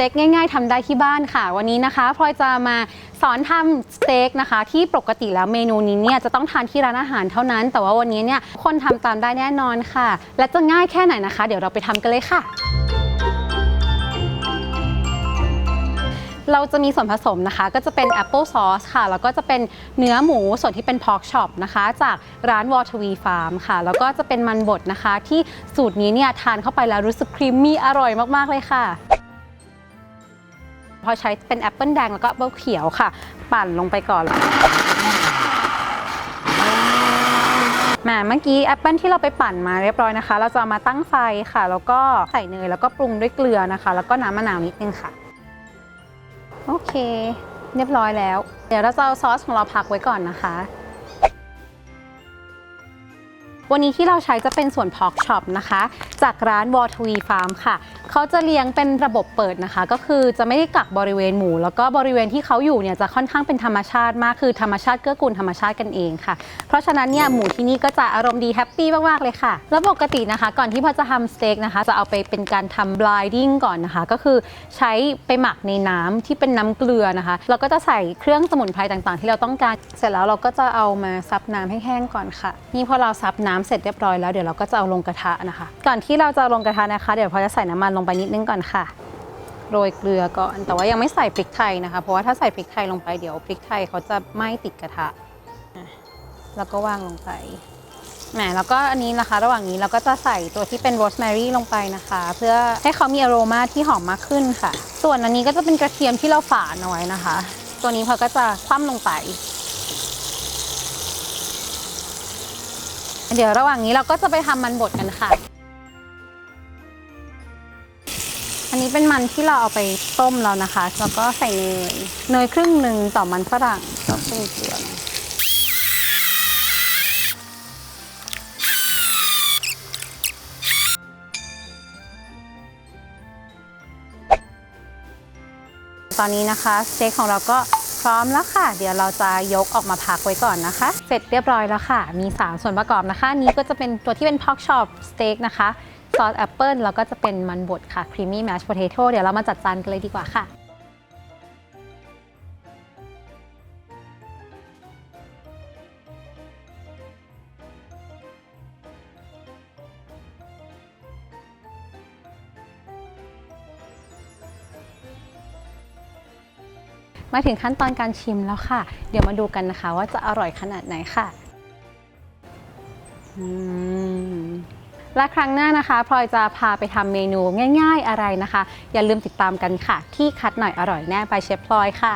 ต็กง่าย ๆทำได้ที่บ้านค่ะ วันนี้นะคะพลอยจะมาสอนทำสเต็กนะคะ ที่ปกติแล้วเมนูนี้เนี่ยจะต้องทานที่ร้านอาหารเท่านั้น แต่ว่าวันนี้เนี่ยคนทำตามได้แน่นอนค่ะ และจะง่ายแค่ไหนนะคะ เดี๋ยวเราไปทำกันเลยค่ะเราจะมีส่วนผสมนะคะ ก็จะเป็น Apple Sauce ค่ะ แล้วก็จะเป็นเนื้อหมูส่วนที่เป็น Pork Chop นะคะ จากร้าน w a t e r w e Farm ค่ะ แล้วก็จะเป็นมันบดนะคะ ที่สูตรนี้เนี่ยทานเข้าไปแล้วรู้สึกครีมมี่อร่อยมาก ๆ เลยค่ะ พอใช้เป็นแอปเปิลแดงแล้วก็แอปเปิลเขียวค่ะ ปั่นลงไปก่อนแหมเมื่อกี้แอปเปิลที่เราไปปั่นมาเรียบร้อยนะคะ เราจะามาตั้งไฟค่ะ แล้วก็ใส่เนยแล้วก็ปรุงด้วยเกลือนะคะ แล้วก็น้ำมะนาวนิดนึงค่ะ โอเค เรียบร้อยแล้ว เดี๋ยวเราจะเอาซอสของเราพักไว้ก่อนนะคะ วันนี้ที่เราใช้จะเป็นส่วน Pork Chop นะคะ จากร้าน w a t e r w e Farm ค่ะ เขาจะเลี้ยงเป็นระบบเปิดนะคะ ก็คือจะไม่ได้กักบริเวณหมูแล้วก็บริเวณที่เขาอยู่เนี่ยจะค่อนข้างเป็นธรรมชาติมากคือธรรมชาติเกื้อกูลธรรมชาติกันเองค่ะ เพราะฉะนั้นเนี่ยหมูที่นี่ก็จะอารมณ์ดีแฮปปี้มากๆเลยค่ะ แล้วปกตินะคะ ก่อนที่พอจะทำสเต็กนะคะ จะเอาไปเป็นการทำ blinding ก่อนนะคะ ก็คือใช้ไปหมักในน้ำที่เป็นน้ำเกลือนะคะแล้วก็จะใส่เครื่องสมุนไพรต่างๆ ที่เราต้องการ เสร็จแล้วเราก็จะเอามาซับน้ำให้แห้งก่อนค่ะ นี่พอเราซับน้ำเสร็จเรียบร้อยแล้วเดี๋ยวเราก็จะเอาลงกระทะนะคะ ก่อนที่เราจะลงกระทะนะคะ เดี๋ยวพอจะใส่น้ำมันลงไปนิดนึงก่อนค่ะโรยเกลือก่อน แต่ว่ายังไม่ใส่พริกไทยนะคะ เพราะว่าถ้าใส่พริกไทยลงไปเดี๋ยวพริกไทยเขาจะไหม้ติดกระทะแล้วก็วางลงไปแหมแล้วก็อันนี้นะคะ ระหว่างนี้เราก็จะใส่ตัวที่เป็นโรสแมรี่ลงไปนะคะ เพื่อให้เขามีอโรมาที่หอมมากขึ้นค่ะ ส่วนอันนี้ก็จะเป็นกระเทียมที่เราฝานเอาไว้นะคะ ตัวนี้พอก็จะคว่ำลงไป เดี๋ยวระหว่างนี้เราก็จะไปทำมันบดกันค่ะ อันนี้เป็นมันที่เราเอาไปต้มแล้วนะคะ แล้วก็ใส่เนย เนยครึ่งหนึ่งต่อมันฝรั่งก็ครึ่งเกลือหน่อยตอนนี้นะคะสเต็กของเราก็ พร้อมแล้วค่ะ เดี๋ยวเราจะยกออกมาพักไว้ก่อนนะคะ เสร็จเรียบร้อยแล้วค่ะ มี 3 ส่วนประกอบนะคะ นี้ก็จะเป็นตัวที่เป็นพอกช็อปสเต็กนะคะซอสแอปเปิลแล้วก็จะเป็นมันบดค่ะครีม my mashed potato เดี๋ยวเรามาจัดจานกันเลยดีกว่าค่ะ มาถึงขั้นตอนการชิมแล้วค่ะ เดี๋ยวมาดูกันนะคะ ว่าจะอร่อยขนาดไหนค่ะและครั้งหน้านะคะพลอยจะพาไปทำเมนูง่าย ๆอะไรนะคะ อย่าลืมติดตามกันค่ะ ที่คัดหน่อยอร่อยแน่ไปเชฟพลอยค่ะ